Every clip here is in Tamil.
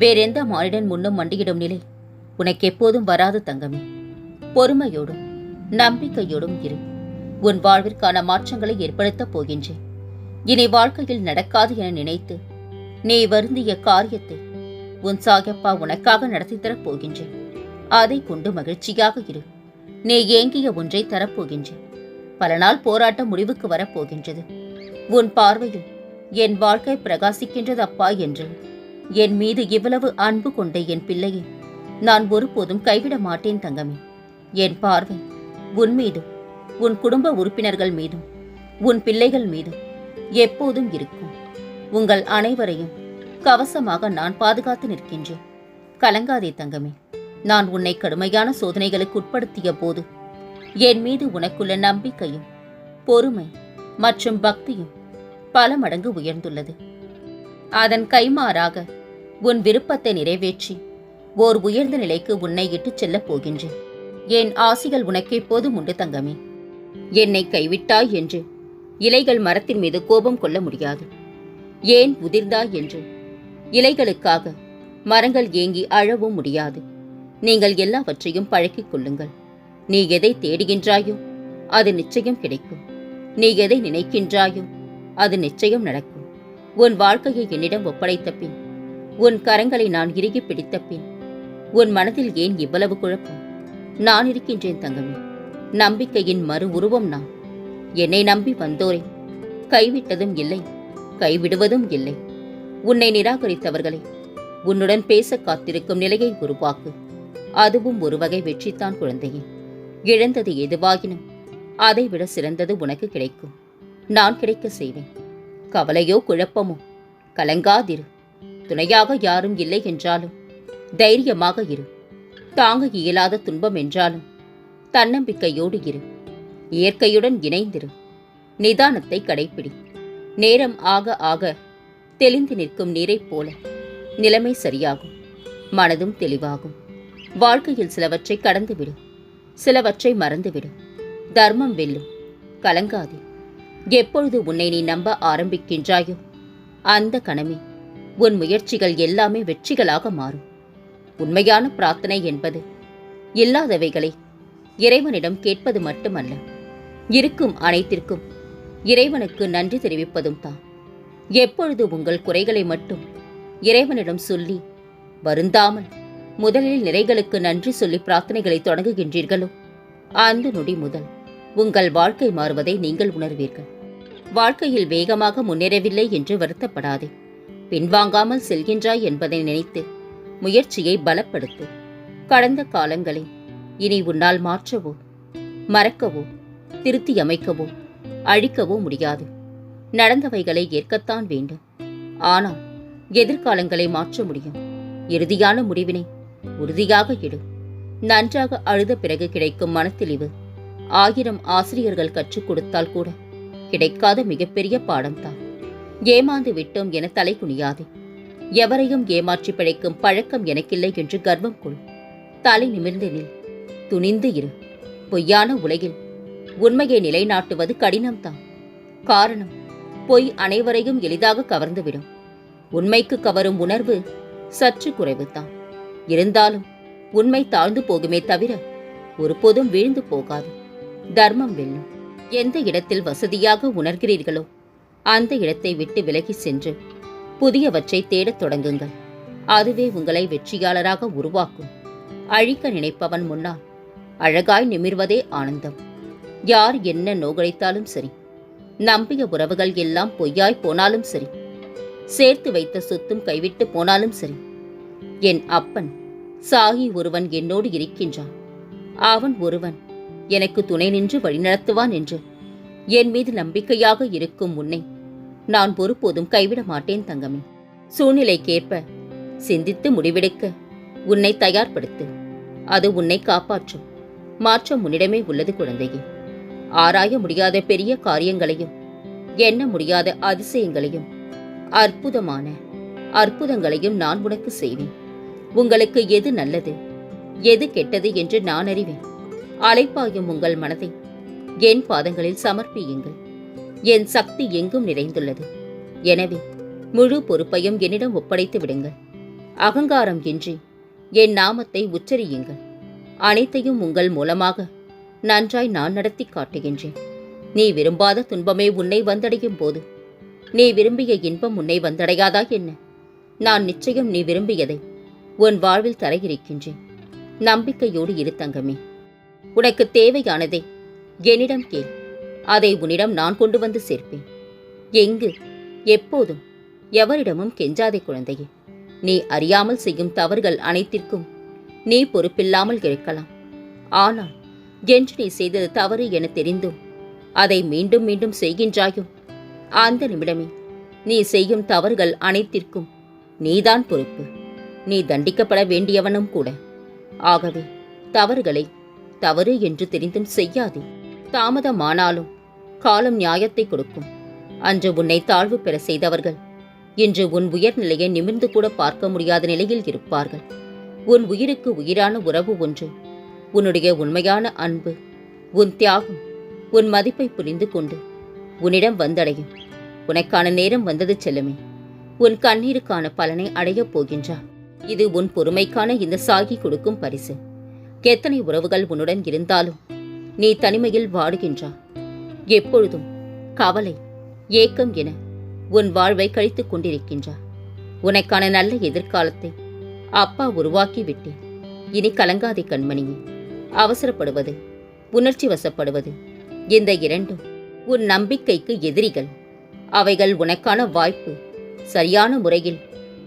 வேறெந்த மானிடன் முன்னும் மண்டியிடும் நிலை? உனக்கு எப்போதும் வராது தங்கமே. பொறுமையோடும் நம்பிக்கையோடும் இரு. உன் வாழ்விற்கான மாற்றங்களை ஏற்படுத்தப் போகின்றேன் இனி வாழ்க்கையில் நடக்காது என நினைத்து நீ வருந்திய காரியத்தை உன் சாகப்பா உனக்காக நடத்தி தரப் போகின்றேன் அதை கொண்டு மகிழ்ச்சியாக இரு. நீ ஏங்கிய ஒன்றை தரப்போகின்றேன் பல நாள் போராட்டம் முடிவுக்கு வரப்போகின்றது உன் பார்வையில் என் வாழ்க்கை பிரகாசிக்கின்றது அப்பா என்று என் மீது இவ்வளவு அன்பு கொண்ட என் பிள்ளையை நான் ஒருபோதும் கைவிட மாட்டேன் தங்கமே. என் பார்வை உன் மீதும் உன் குடும்ப உறுப்பினர்கள் மீதும் உன் பிள்ளைகள் மீதும் எப்போதும் இருக்கும். உங்கள் அனைவரையும் கவசமாக நான் பாதுகாத்து நிற்கின்றேன். கலங்காதே தங்கமே நான் உன்னை கடுமையான சோதனைகளுக்கு உட்படுத்திய போது என் மீது உனக்குள்ள நம்பிக்கையும் பொறுமை மற்றும் பக்தியும் பல மடங்கு உயர்ந்துள்ளது. அதன் கைமாறாக உன் விருப்பத்தை நிறைவேற்றி ஓர் உயர்ந்த நிலைக்கு உன்னை இட்டுச் செல்லப் போகின்றேன். என் ஆசிகள் உனக்கு எப்போதும் உண்டு தங்கமே. என்னை கைவிட்டாய் என்று இலைகள் மரத்தின் மீது கோபம் கொள்ள முடியாது. ஏன் உதிர்ந்தாய் என்று இலைகளுக்காக மரங்கள் ஏங்கி அழவும் முடியாது. நீங்கள் எல்லாவற்றையும் பழக்கிக் கொள்ளுங்கள். நீ எதை தேடுகின்றாயோ அது நிச்சயம் கிடைக்கும். நீ எதை நினைக்கின்றாயோ அது நிச்சயம் நடக்கும். உன் வாழ்க்கையை என்னிடம் ஒப்படைத்த பின் உன் கரங்களை நான் இறுகி பிடித்த பின் உன் மனதில் ஏன் இவ்வளவு குழப்பம்? நான் இருக்கின்றேன் தங்கமே நம்பிக்கையின் மறு உருவம் நான். என்னை நம்பி வந்தோரே கைவிட்டதும் இல்லை கைவிடுவதும் இல்லை. உன்னை நிராகரித்தவர்களை உன்னுடன் பேச காத்திருக்கும் நிலையை உருவாக்கு. அதுவும் ஒரு வகை வெற்றித்தான் குழந்தையே. இழந்தது எதுவாகினும் அதைவிட சிறந்தது உனக்கு கிடைக்கும். நான் கிடைக்க செய்வேன். கவலையோ குழப்பமோ கலங்காதிரு. துணையாக யாரும் இல்லை என்றாலும் தைரியமாக இரு. தாங்க இயலாத துன்பம் என்றாலும் தன்னம்பிக்கையோடு இரு. இயற்கையுடன் இணைந்திரு. நிதானத்தை கடைப்பிடி. நேரம் ஆக ஆக தெளிந்து நிற்கும் நீரைப் போல நிலைமை சரியாகும். மனதும் தெளிவாகும். வாழ்க்கையில் சிலவற்றை கடந்துவிடு. சிலவற்றை மறந்துவிடு. தர்மம் வெல்லும். கலங்காதே. எப்பொழுது உன்னை நீ நம்ப ஆரம்பிக்கின்றாயோ அந்த கணமே உன் முயற்சிகள் எல்லாமே வெற்றிகளாக மாறும். உண்மையான பிரார்த்தனை என்பது இல்லாதவைகளை இறைவனிடம் கேட்பது மட்டுமல்ல இருக்கும் அனைத்திற்கும் இறைவனுக்கு நன்றி தெரிவிப்பதும் தான். எப்பொழுது உங்கள் குறைகளை மட்டும் இறைவனிடம் சொல்லி வருந்தாமல் முதலில் நிறைகளுக்கு நன்றி சொல்லி பிரார்த்தனைகளை தொடங்குகின்றீர்களோ அந்த நொடி முதல் உங்கள் வாழ்க்கை மாறுவதை நீங்கள் உணர்வீர்கள். வாழ்க்கையில் வேகமாக முன்னேறவில்லை என்று வருத்தப்படாதே. பின்வாங்காமல் செல்கின்றாய் என்பதை நினைத்து முயற்சியை பலப்படுத்து. கடந்த காலங்களை இனி உன்னால் மாற்றவோ மறக்கவோ திருத்தி அமைக்கவோ அழிக்கவோ முடியாது. நடந்தவைகளை ஏற்கத்தான் வேண்டும். ஆனால் எதிர்காலங்களை மாற்ற முடியும். இறுதியான முடிவினை உறுதியாக எடு. நன்றாக அழுத பிறகு கிடைக்கும் மனத்தெளிவு ஆயிரம் ஆசிரியர்கள் கற்றுக் கொடுத்தால் கூட கிடைக்காத மிகப்பெரிய பாடம்தான். ஏமாந்து விட்டோம் என தலை குனியாதே. எவரையும் ஏமாற்றி பிழைக்கும் பழக்கம் எனக்கில்லை என்று கர்வம் கொள். தலை நிமிர்ந்து நில். துணிந்து இரு. பொய்யான உலகில் உண்மையை நிலைநாட்டுவது கடினம்தான். காரணம் பொய் அனைவரையும் எளிதாக கவர்ந்துவிடும். உண்மைக்கு கவரும் உணர்வு சற்று குறைவுதான். இருந்தாலும் உண்மை தாழ்ந்து போகுமே தவிர ஒருபோதும் வீழ்ந்து போகாது. தர்மம் வெல்லும். எந்த இடத்தில் வசதியாக உணர்கிறீர்களோ அந்த இடத்தை விட்டு விலகி சென்று புதியவற்றை தேடத் தொடங்குங்கள். அதுவே உங்களை வெற்றியாளராக உருவாக்கும். அழிக்க நினைப்பவன் முன்னால் அழகாய் நிமிர்வதே ஆனந்தம். யார் என்ன நோகழைத்தாலும் சரி நம்பிய உறவுகள் எல்லாம் பொய்யாய் போனாலும் சரி சேர்த்து வைத்த சொத்தும் கைவிட்டு போனாலும் சரி என் அப்பன் சாகி ஒருவன் என்னோடு இருக்கின்றான். அவன் ஒருவன் எனக்கு துணை நின்று வழிநடத்துவான் என்று என் மீது நம்பிக்கையாக இருக்கும் உன்னை நான் ஒருபோதும் கைவிட மாட்டேன் தங்கமே. சூழ்நிலைக்கேற்ப சிந்தித்து முடிவெடுக்க உன்னை தயார்படுத்து. அது உன்னை காப்பாற்றும். மாற்றம் உன்னிடமே உள்ளது குழந்தையே. ஆராய முடியாத பெரிய காரியங்களையும் எண்ண முடியாத அதிசயங்களையும் அற்புதமான அற்புதங்களையும் நான் உனக்கு செய்வேன். உங்களுக்கு எது நல்லது எது கெட்டது என்று நான் அறிவேன். அலைப்பாயும் உங்கள் மனதை என் பாதங்களில் சமர்ப்பியுங்கள். என் சக்தி எங்கும் நிறைந்துள்ளது. எனவே முழு பொறுப்பையும் என்னிடம் ஒப்படைத்து விடுங்கள். அகங்காரம் இன்றி என் நாமத்தை உச்சரியுங்கள். அனைத்தையும் உங்கள் மூலமாக நன்றாய் நான் நடத்தி காட்டுகின்றேன். நீ விரும்பாத துன்பமே உன்னை வந்தடையும் போது. நீ விரும்பிய இன்பம் உன்னை வந்தடையாதா என்ன? நான் நிச்சயம் நீ விரும்பியதை உன் வாழ்வில் தர இருக்கின்றேன் நம்பிக்கையோடு இரு தங்கமே. உனக்கு தேவையானதை என்னிடம் கேள். அதை உன்னிடம் நான் கொண்டு வந்து சேர்ப்பேன். எங்கு? எப்போதும். எவரிடமும் கெஞ்சாதே குழந்தையே. நீ அறியாமல் செய்யும் தவறுகள் அனைத்திற்கும் நீ பொறுப்பில்லாமல் இருக்கலாம் ஆனால் என்று நீ செய்தது தவறு என தெரிந்தும் அதை மீண்டும் மீண்டும் செய்கின்றாயோ? அந்த நிமிடமே நீ செய்யும் தவறுகள் அனைத்திற்கும் நீதான் பொறுப்பு. நீ தண்டிக்கப்பட வேண்டியவனும் கூட. ஆகவே தவறுகளை தவறு என்று தெரிந்தும் செய்யாதே. தாமதமானாலும் காலம் நியாயத்தை கொடுக்கும். அன்று உன்னை தாழ்வு பெற செய்தவர்கள் இன்று உன் உயர்நிலையை நிமிர்ந்து கூட பார்க்க முடியாத நிலையில் இருப்பார்கள். உன் உயிருக்கு உயிரான உறவு ஒன்று உன்னுடைய உண்மையான அன்பு உன் தியாகம் உன் மதிப்பை புரிந்து கொண்டு உன்னிடம் வந்தடையும். உனக்கான நேரம் வந்தது செல்லுமே. உன் கண்ணீருக்கான பலனை அடையப் போகின்றார் இது உன் பொறுமைக்கான இந்த சாகி கொடுக்கும் பரிசு. எத்தனை உறவுகள் உன்னுடன் இருந்தாலும் நீ தனிமையில் வாடுகின்றாய் எப்பொழுதும் கவலை ஏக்கம் என உன் வாழ்வை கழித்துக் கொண்டிருக்கின்றாய் உனக்கான நல்ல எதிர்காலத்தை அப்பா உருவாக்கி விட்டேன் இனி கலங்காதே கண்மணியே. அவசரப்படுவது உணர்ச்சி வசப்படுவது இந்த இரண்டும் உன் நம்பிக்கைக்கு எதிரிகள். அவைகள் உனக்கான வாய்ப்பு சரியான முறையில்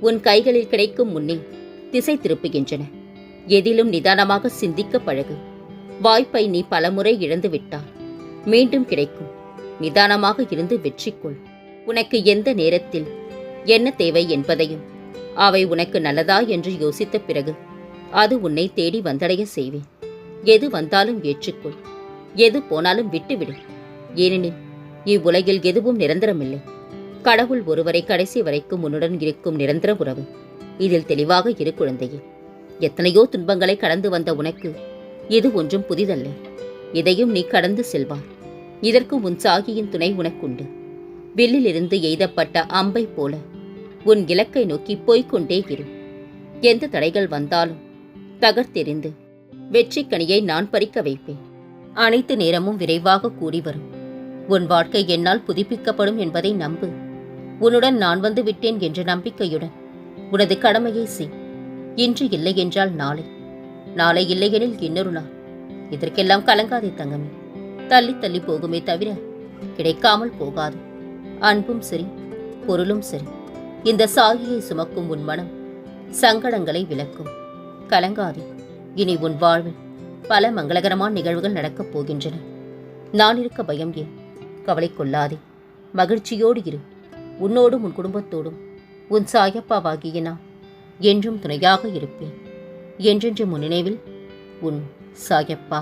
உன் கைகளில் கிடைக்கும் முன்னே திசை திருப்புகின்றன. எதிலும் நிதானமாக சிந்திக்க பழகு. வாய்ப்பை நீ பலமுறை இழந்து விட்டால் மீண்டும் கிடைக்கும். நிதானமாக இருந்து வெற்றிக்கொள். உனக்கு எந்த நேரத்தில் என்ன தேவை என்பதையும் அவை உனக்கு நல்லதா என்று யோசித்த பிறகு அது உன்னை தேடி வந்தடைய செய்வேன். எது வந்தாலும் ஏற்றுக்கொள். எது போனாலும் விட்டுவிடு. ஏனெனில் இவ்வுலகில் எதுவும் நிரந்தரமில்லை. கடவுள் ஒருவரை கடைசி வரைக்கும் உன்னுடன் இருக்கும் நிரந்தர உறவு. இதில் தெளிவாக இரு குழந்தையே. எத்தனையோ துன்பங்களை கடந்து வந்த உனக்கு இது ஒன்றும் புதிதல்ல. இதையும் நீ கடந்து செல்வாய். இதற்கு உன் சாகியின் துணை உனக்குண்டு. வில்லிலிருந்து எய்தப்பட்ட அம்பை போல உன் இலக்கை நோக்கி போய்க்கொண்டே இரு. எந்த தடைகள் வந்தாலும் தகர்த்தெறிந்து வெற்றி கனியை நான் பறிக்க வைப்பேன். அனைத்து நேரமும் விரைவாக கூடி வரும். உன் வாழ்க்கை என்னால் புதுப்பிக்கப்படும் என்பதை நம்பு. உன்னுடன் நான் வந்து விட்டேன் என்ற நம்பிக்கையுடன் உனது கடமையை செய். இன்று இல்லை என்றால் நாளை. நாளை இல்லையெனில் இன்னொரு நாள். இதற்கெல்லாம் கலங்காதே தங்கமே. தள்ளி தள்ளி போகுமே தவிர கிடைக்காமல் போகாது. அன்பும் சரி பொருளும் சரி. இந்த சாகியை சுமக்கும் உன் மனம் சங்கடங்களை விளக்கும். கலங்காதே இனி உன் வாழ்வில் பல மங்களகரமான நிகழ்வுகள் நடக்கப் போகின்றன. நான் இருக்க பயம் ஏன்? கவலை கொள்ளாதே. மகிழ்ச்சியோடு இரு. உன்னோடும் உன் குடும்பத்தோடும் உன் சாயப்பாவாகிய நான் என்றும் துணையாக இருப்பேன். என்றென்று முன் நினைவில் உன் சாயப்பா.